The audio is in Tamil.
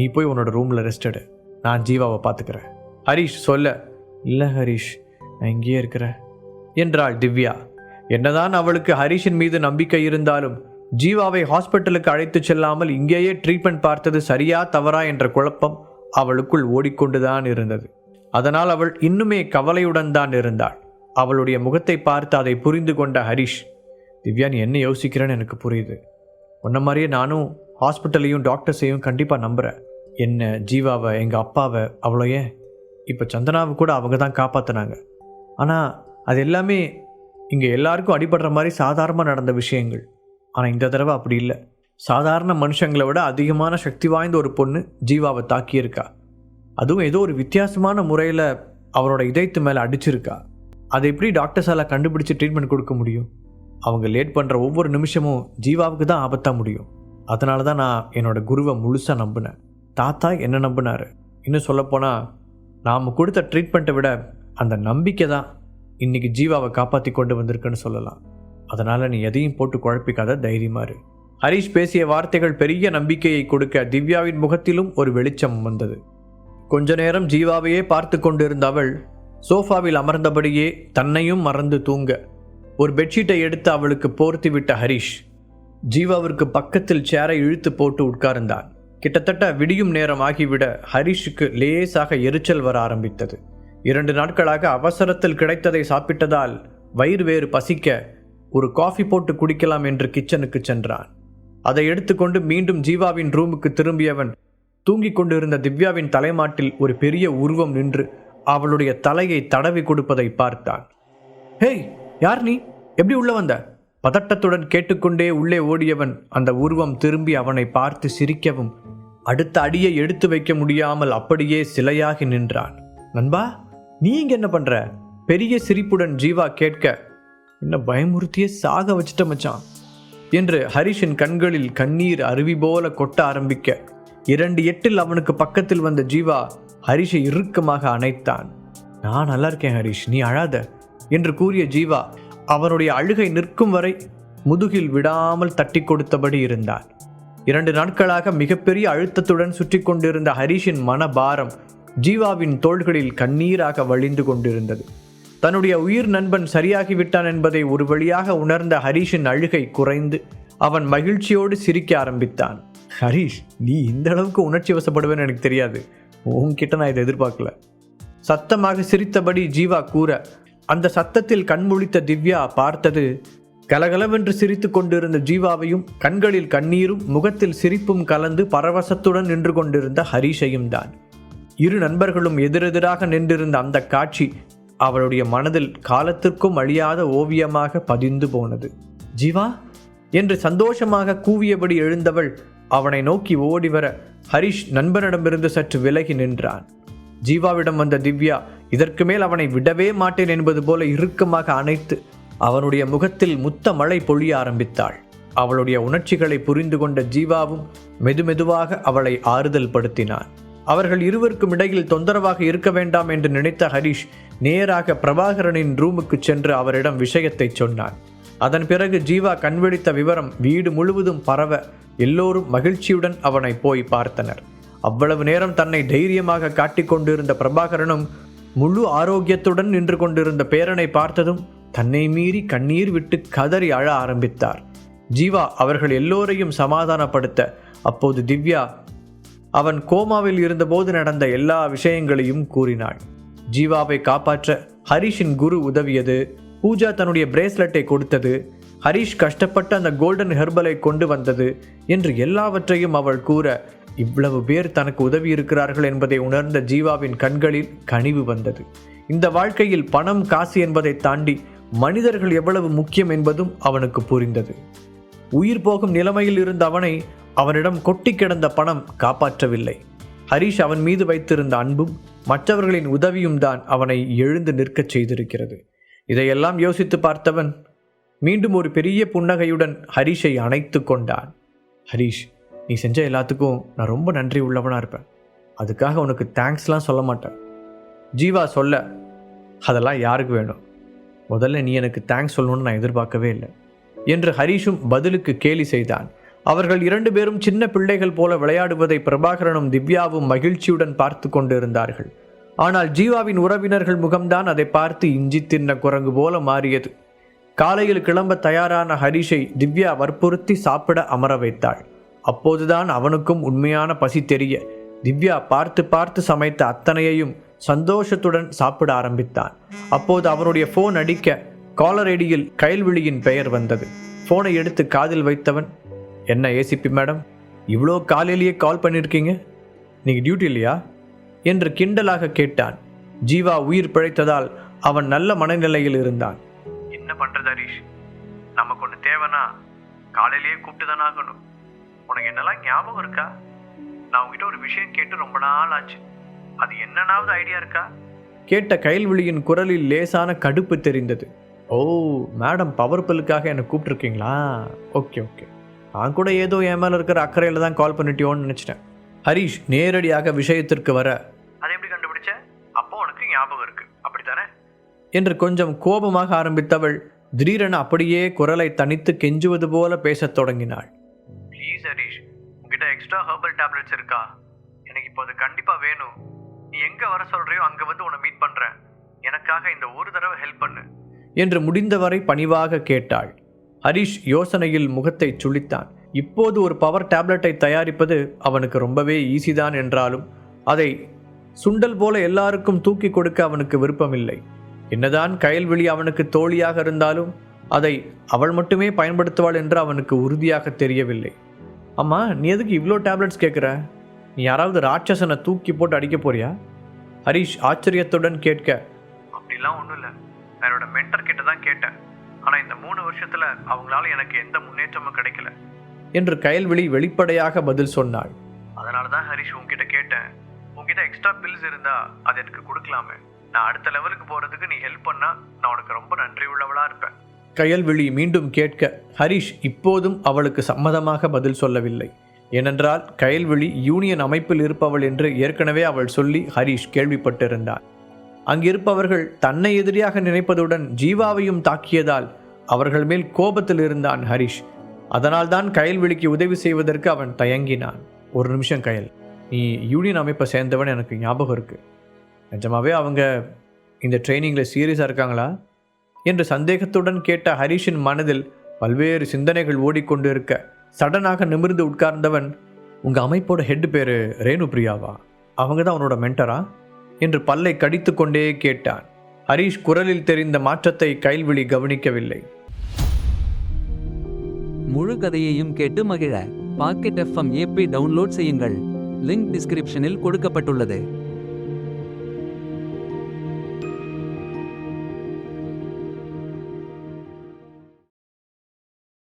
நீ போய் உன்னோட ரூமில் ரெஸ்ட் எடு. நான் ஜீவாவை பார்த்துக்கிறேன். ஹரிஷ் சொல்ல. இல்லை ஹரிஷ் நான் இங்கேயே இருக்கிறேன். என்றாள் திவ்யா. என்னதான் அவளுக்கு ஹரிஷின் மீது நம்பிக்கை இருந்தாலும் ஜீவாவை ஹாஸ்பிட்டலுக்கு அழைத்துச் செல்லாமல் இங்கேயே ட்ரீட்மெண்ட் பார்த்தது சரியா தவறா என்ற குழப்பம் அவளுக்குள் ஓடிக்கொண்டுதான் இருந்தது. அதனால் அவள் இன்னுமே கவலையுடன் தான் இருந்தாள். அவளுடைய முகத்தை பார்த்து அதை புரிந்து கொண்ட ஹரிஷ் திவ்யா நீ என்ன யோசிக்கிறேன்னு எனக்கு புரியுது. உன்ன மாதிரியே நானும் ஹாஸ்பிட்டலையும் டாக்டர்ஸையும் கண்டிப்பாக நம்புகிறேன் என்ன ஜீவாவை எங்கள் அப்பாவை அவ்வளோ ஏன் இப்போ சந்தனாவை கூட அவங்க தான் காப்பாற்றினாங்க ஆனால் அது எல்லாமே இங்கே எல்லாருக்கும் அடிபடுற மாதிரி சாதாரணமாக நடந்த விஷயங்கள். ஆனால் இந்த தடவை அப்படி இல்லை. சாதாரண மனுஷங்களை விட அதிகமான சக்தி வாய்ந்த ஒரு பொண்ணு ஜீவாவை தாக்கியிருக்கா. அதுவும் ஏதோ ஒரு வித்தியாசமான முறையில் அவரோட இதயத்து மேலே அடிச்சிருக்கா. அதை எப்படி டாக்டர்ஸால் கண்டுபிடிச்சு ட்ரீட்மெண்ட் கொடுக்க முடியும்? அவங்க லேட் பண்ணுற ஒவ்வொரு நிமிஷமும் ஜீவாவுக்கு தான் ஆபத்தாக முடியும். அதனால தான் நான் என்னோடய குருவை முழுசாக நம்பினேன். தாத்தா என்ன நம்பினார்? இன்னும் சொல்லப்போனால் நாம் கொடுத்த ட்ரீட்மெண்ட்டை விட அந்த நம்பிக்கை தான் இன்னைக்கு ஜீவாவை காப்பாற்றி கொண்டு வந்திருக்குன்னு சொல்லலாம். அதனால் நீ எதையும் போட்டு குழப்பிக்காத தைரியமாறு ஹரீஷ் ஹரிஷ் பேசிய வார்த்தைகள் பெரிய நம்பிக்கையை கொடுக்க திவ்யாவின் முகத்திலும் ஒரு வெளிச்சம் வந்தது. கொஞ்ச நேரம் ஜீவாவையே பார்த்து கொண்டிருந்த அவள் சோஃபாவில் அமர்ந்தபடியே தன்னையும் மறந்து தூங்க ஒரு பெட்ஷீட்டை எடுத்து அவளுக்கு போர்த்தி விட்ட ஹரிஷ் ஜீவாவிற்கு பக்கத்தில் சேரை இழுத்து போட்டு உட்கார்ந்தான். கிட்டத்தட்ட விடியும் நேரம் ஆகிவிட ஹரிஷுக்கு லேசாக எரிச்சல் வர ஆரம்பித்தது. இரண்டு நாட்களாக அவசரத்தில் கிடைத்ததை சாப்பிட்டதால் வயிறு வேறு பசிக்க ஒரு காஃபி போட்டு குடிக்கலாம் என்று கிச்சனுக்கு சென்றான். அதை எடுத்துக்கொண்டு மீண்டும் ஜீவாவின் ரூமுக்கு திரும்பியவன் தூங்கிக் கொண்டிருந்த திவ்யாவின் தலைமாட்டில் ஒரு பெரிய உருவம் நின்று அவளுடைய தலையை தடவி கொடுப்பதை பார்த்தான். ஹேய் யார் நீ? எப்படி உள்ள வந்த? பதட்டத்துடன் கேட்டுக்கொண்டே உள்ளே ஓடியவன் அந்த உருவம் திரும்பி அவனை பார்த்து சிரிக்கவும் அடுத்த அடியை எடுத்து வைக்க முடியாமல் அப்படியே சிலையாகி நின்றான். நண்பா நீ இங்க என்ன பண்ற? பெரிய சிரிப்புடன் ஜீவா கேட்க என்ன பயமுறுத்தியே சாக வச்சிட்ட மச்சான் என்று ஹரிஷின் கண்களில் கண்ணீர் அருவி போல கொட்ட ஆரம்பிக்க இரண்டு எட்டில் அவனுக்கு பக்கத்தில் வந்த ஜீவா ஹரிஷை இறுக்கமாக அணைத்தான். நான் நல்லா இருக்கேன் ஹரிஷ் நீ அழாத என்று கூறிய ஜீவா அவனுடைய அழுகை நிற்கும் வரை முதுகில் விடாமல் தட்டி கொடுத்தபடி இருந்தான். இரண்டு நாட்களாக மிகப்பெரிய அழுத்தத்துடன் சுற்றி கொண்டிருந்த ஹரிஷின் மனபாரம் ஜீவாவின் தோள்களில் கண்ணீராக வழிந்து கொண்டிருந்தது. தன்னுடைய உயிர் நண்பன் சரியாகிவிட்டான் என்பதை ஒரு வழியாக உணர்ந்த ஹரீஷின் அழுகை குறைந்து அவன் மகிழ்ச்சியோடு சிரிக்க ஆரம்பித்தான். ஹரிஷ் நீ இந்த அளவுக்கு உணர்ச்சி வசப்படுவேன்னு எனக்கு தெரியாது. உன்கிட்ட நான் இதை எதிர்பார்க்கல. சத்தமாக சிரித்தபடி ஜீவா கூற அந்த சத்தத்தில் கண்முழித்த திவ்யா பார்த்தது. கலகலவென்று சிரித்து கொண்டிருந்த ஜீவாவையும் கண்களில் கண்ணீரும் முகத்தில் சிரிப்பும் கலந்து பரவசத்துடன் நின்று கொண்டிருந்த ஹரிஷையும் தான். இரு நண்பர்களும் எதிரெதிராக நின்றிருந்த அந்த காட்சி அவளுடைய மனதில் காலத்திற்கும் அழியாத ஓவியமாக பதிந்து போனது. ஜீவா என்று சந்தோஷமாக கூவியபடி எழுந்தவள் அவனை நோக்கி ஓடிவர ஹரிஷ் நண்பனிடமிருந்து சற்று விலகி நின்றான். ஜீவாவிடம் வந்த திவ்யா இதற்கு மேல் அவனை விடவே மாட்டேன் என்பது போல இறுக்கமாக அணைத்து அவனுடைய முகத்தில் முத்த மழை பொழிய ஆரம்பித்தாள். அவளுடைய உணர்ச்சிகளை புரிந்து கொண்ட ஜீவாவும் மெதுமெதுவாக அவளை ஆறுதல் படுத்தினான். அவர்கள் இருவருக்கும் இடையில் தொந்தரவாக இருக்க வேண்டாம் என்று நினைத்த ஹரிஷ் நேராக பிரபாகரனின் ரூமுக்கு சென்று அவரிடம் விஷயத்தை சொன்னான். அதன் பிறகு ஜீவா கண்விழித்த விவரம் வீடு முழுவதும் பரவ எல்லோரும் மகிழ்ச்சியுடன் அவனை போய் பார்த்தனர். அவ்வளவு நேரம் தன்னை தைரியமாக காட்டிக்கொண்டிருந்த பிரபாகரனும் முழு ஆரோக்கியத்துடன் நின்று கொண்டிருந்த பேரனை பார்த்ததும் தன்னை மீறி கண்ணீர் விட்டு கதறி அழ ஆரம்பித்தார். ஜீவா அவர்கள் எல்லோரையும் சமாதானப்படுத்த அப்போது திவ்யா அவன் கோமாவில் இருந்தபோது நடந்த எல்லா விஷயங்களையும் கூறினாள். ஜீவாவை காப்பாற்ற ஹரிஷின் குரு உதவியது. பூஜா தன்னுடைய பிரேஸ்லெட்டை கொடுத்தது. ஹரிஷ் கஷ்டப்பட்டு அந்த கோல்டன் ஹெர்பலை கொண்டு வந்தது என்று எல்லாவற்றையும் அவள் கூற இவ்வளவு பேர் தனக்கு உதவி இருக்கிறார்கள் என்பதை உணர்ந்த ஜீவாவின் கண்களில் கனிவு வந்தது. இந்த வாழ்க்கையில் பணம் காசு என்பதை தாண்டி மனிதர்கள் எவ்வளவு முக்கியம் என்பதும் அவனுக்கு புரிந்தது. உயிர் போகும் நிலைமையில் இருந்த அவனை அவனிடம் கொட்டி கிடந்த பணம் காப்பாற்றவில்லை. ஹரிஷ் அவன் மீது வைத்திருந்த அன்பும் மற்றவர்களின் உதவியும் தான் அவனை எழுந்து நிற்கச் செய்திருக்கிறது. இதையெல்லாம் யோசித்து பார்த்தவன் மீண்டும் ஒரு பெரிய புன்னகையுடன் ஹரிஷை அணைத்து கொண்டான். ஹரிஷ் நீ செஞ்ச எல்லாத்துக்கும் நான் ரொம்ப நன்றி உள்ளவனாக இருப்பேன். அதுக்காக உனக்கு தேங்க்ஸ்லாம் சொல்ல மாட்டேன். ஜீவா சொல்ல அதெல்லாம் யாருக்கு வேணும்? முதல்ல நீ எனக்கு தேங்க்ஸ் சொல்லணும்னு நான் எதிர்பார்க்கவே இல்லை. என்று ஹரிஷும் பதிலுக்கு கேலி செய்தான். அவர்கள் இரண்டு பேரும் சின்ன பிள்ளைகள் போல விளையாடுவதை பிரபாகரனும் திவ்யாவும் மகிழ்ச்சியுடன் பார்த்து கொண்டிருந்தார்கள். ஆனால் ஜீவாவின் உறவினர்கள் முகம்தான் அதை பார்த்து இஞ்சி தின்ன குரங்கு போல மாறியது. காலையில் கிளம்ப தயாரான ஹரிஷை திவ்யா வற்புறுத்தி சாப்பிட அமர வைத்தாள். அப்போதுதான் அவனுக்கும் உண்மையான பசி தெரிய. திவ்யா பார்த்து பார்த்து சமைத்த அத்தனையையும் சந்தோஷத்துடன் சாப்பிட ஆரம்பித்தான். அப்போது அவனுடைய ஃபோன் அடிக்க காலர் ஐடியில் கயல்விழியின் பெயர் வந்தது. ஃபோனை எடுத்து காதில் வைத்தவன் என்ன ஏசிபி மேடம் இவ்வளோ காலையிலேயே கால் பண்ணியிருக்கீங்க நீங்கள் டியூட்டி இல்லையா? என்று கிண்டலாக கேட்டான். ஜீவா உயிர் பிழைத்ததால் அவன் நல்ல மனநிலையில் இருந்தான். என்ன பண்ணுறது ஹரீஷ்? நமக்கு ஒன்று தேவைன்னா காலையிலேயே கூப்பிட்டு தானே ஆகணும் உனக்கு என்னெல்லாம் ஞாபகம் இருக்கா? நான் உங்ககிட்ட ஒரு விஷயம் கேட்டு ரொம்ப நாள் ஆச்சு. அது என்னன்னாவது ஐடியா இருக்கா? கேட்ட கைல்விழியின் குரலில் லேசான கடுப்பு தெரிந்தது. ஓ மேடம் பவர் பில்லுக்காக என்னை கூப்பிட்டுருக்கீங்களா? Okay okay. நான் கூட ஏதோ என் மேலே இருக்கிற அக்கறையில் தான் கால் பண்ணிட்டியோன்னு நினச்சிட்டேன். ஹரீஷ் நேரடியாக விஷயத்திற்கு வர. அதை எப்படி கண்டுபிடிச்ச? அப்போ உனக்கு ஞாபகம் இருக்கு. அப்படித்தானே? என்று கொஞ்சம் கோபமாக ஆரம்பித்தவள் திடீரென அப்படியே குரலை தனித்து கெஞ்சுவது போல பேசத் தொடங்கினாள். ப்ளீஸ் ஹரீஷ் உங்ககிட்ட எக்ஸ்ட்ரா ஹெர்பல் டேப்லெட்ஸ் இருக்கா? எனக்கு இப்போ அது கண்டிப்பாக வேணும். நீ எங்கே வர சொல்றியோ அங்கே வந்து உன்னை மீட் பண்ணுறேன் எனக்காக இந்த ஒரு தடவை ஹெல்ப் பண்ணு. என்று முடிந்தவரை பணிவாக கேட்டாள். ஹரிஷ் யோசனையில் முகத்தை சுளித்தான் இப்போது ஒரு பவர் டேப்லெட்டை தயாரிப்பது அவனுக்கு ரொம்பவே ஈஸிதான் என்றாலும் அதை சுண்டல் போல எல்லாருக்கும் தூக்கி கொடுக்க அவனுக்கு விருப்பமில்லை. என்னதான் கயல்விழி அவனுக்கு தோழியாக இருந்தாலும் அதை அவள் மட்டுமே பயன்படுத்துவாள் என்று அவனுக்கு உறுதியாக தெரியவில்லை. அம்மா நீ எதுக்கு இவ்வளோ டேப்லெட்ஸ் கேட்குற நீ யாராவது ராட்சசனை தூக்கி போட்டு அடிக்க போறியா? ஹரிஷ் ஆச்சரியத்துடன் கேட்க. அப்படிலாம் ஒன்றும் இல்லை. நான் என்னோட மென்டர் கிட்ட தான் கேட்டேன். ஆனால் இந்த மூணு வருஷத்தில் அவங்களால எனக்கு எந்த முன்னேற்றமும் கிடைக்கல. என்று கயல்விழி வெளிப்படையாக பதில் சொன்னாள். அதனால தான் ஹரிஷ் உன்கிட்ட கேட்டேன். உன்கிட்ட எக்ஸ்ட்ரா பில்ஸ் இருந்தா அது எனக்கு கொடுக்கலாமே. நான் அடுத்த லெவலுக்கு போறதுக்கு நீ ஹெல்ப் பண்ணா நான் உனக்கு ரொம்ப நன்றி உள்ளவளா இருப்பேன். கயல்விழி மீண்டும் கேட்க ஹரிஷ் இப்போதும் அவளுக்கு சம்மதமாக பதில் சொல்லவில்லை. ஏனென்றால் கயல்விழி யூனியன் அமைப்பில் இருப்பவள் என்று ஏற்கனவே அவள் சொல்லி ஹரிஷ் கேள்விப்பட்டிருந்தார். அங்கிருப்பவர்கள் தன்னை எதிரியாக நினைப்பதுடன் ஜீவாவையும் தாக்கியதால் அவர்கள் மேல் கோபத்தில் இருந்தான் ஹரிஷ். அதனால்தான் கயல்விழிக்கு உதவி செய்வதற்கு அவன் தயங்கினான். ஒரு நிமிஷம் கயல் நீ யூனியன் அமைப்பை சேர்ந்தவன் எனக்கு ஞாபகம் இருக்கு. நிஜமாவே அவங்க இந்த ட்ரைனிங்கில் சீரியஸாக இருக்காங்களா? என்று சந்தேகத்துடன் கேட்ட ஹரிஷின் மனதில் பல்வேறு சிந்தனைகள் ஓடிக்கொண்டு இருக்க சடனாக நிமிர்ந்து உட்கார்ந்தவன் உங்கள் அமைப்போட ஹெட் பேர் ரேணு பிரியாவா அவங்க தான் அவனோட மென்டரா என்று பல்லை கடித்து கொண்டே கேட்டான். ஹரிஷ் குரலில் தெரிந்த மாற்றத்தை கைல்விழி கவனிக்கவில்லை. முழு கதையையும் கேட்டு மகிழ பாக்கெட் எஃப்எம் ஏபி டவுன்லோட் செய்யுங்கள். லிங்க் டிஸ்கிரிப்ஷனில் கொடுக்கப்பட்டுள்ளது.